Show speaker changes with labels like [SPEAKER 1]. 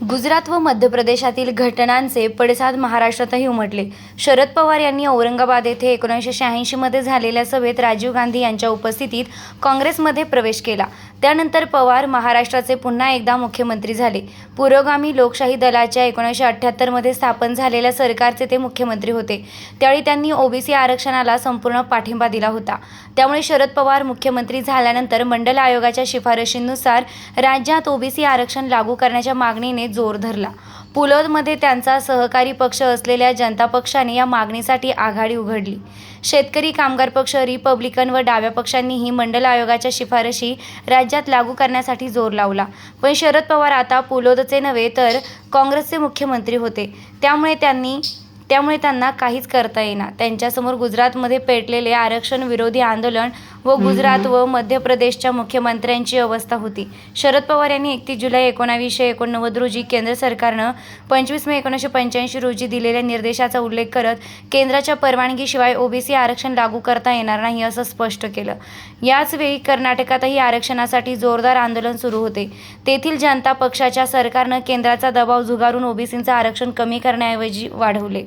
[SPEAKER 1] गुजरात व मध्य प्रदेशातील घटनांचे पडसाद महाराष्ट्रातही उमटले. शरद पवार यांनी औरंगाबाद येथे एकोणीसशे शहाऐंशीमध्ये झालेल्या सभेत राजीव गांधी यांच्या उपस्थितीत काँग्रेसमध्ये प्रवेश केला. त्यानंतर पवार महाराष्ट्राचे पुन्हा एकदा मुख्यमंत्री झाले. पुरोगामी लोकशाही दलाच्या एकोणीसशे अठ्ठ्याहत्तरमध्ये स्थापन झालेल्या सरकारचे ते मुख्यमंत्री होते. त्यावेळी त्यांनी ओबीसी आरक्षणाला संपूर्ण पाठिंबा दिला होता. त्यामुळे शरद पवार मुख्यमंत्री झाल्यानंतर मंडल आयोगाच्या शिफारशींनुसार राज्यात ओबीसी आरक्षण लागू करण्याच्या मागणीने जोर धरला. पुलोदमध्ये त्यांचा सहकारी पक्ष असलेल्या जनता पक्षाने या मागणीसाठी आघाडी उघडली. शेतकरी कामगार पक्ष रिपब्लिकन व डाव्या पक्षांनीही मंडल आयोगाच्या शिफारशी राज्यात लागू करण्यासाठी जोर लावला. पण शरद पवार आता पुलोदचे नव्हे तर काँग्रेसचे मुख्यमंत्री होते. त्यामुळे त्यांनी त्यामुळे त्यांना काहीच करता येईना. त्यांच्यासमोर गुजरातमध्ये पेटलेले आरक्षण विरोधी आंदोलन व गुजरात व मध्य प्रदेशच्या मुख्यमंत्र्यांची अवस्था होती. शरद पवार यांनी एकतीस जुलै एकोणावीसशे एकोणनव्वद रोजी केंद्र सरकारनं पंचवीस मे एकोणीसशे पंच्याऐंशी रोजी दिलेल्या निर्देशाचा उल्लेख करत केंद्राच्या परवानगीशिवाय ओबीसी आरक्षण लागू करता येणार नाही असं स्पष्ट केलं. याच वेळी कर्नाटकातही आरक्षणासाठी जोरदार आंदोलन सुरू होते. तेथील जनता पक्षाच्या सरकारनं केंद्राचा दबाव झुगारून ओबीसींचं आरक्षण कमी करण्याऐवजी वाढवले.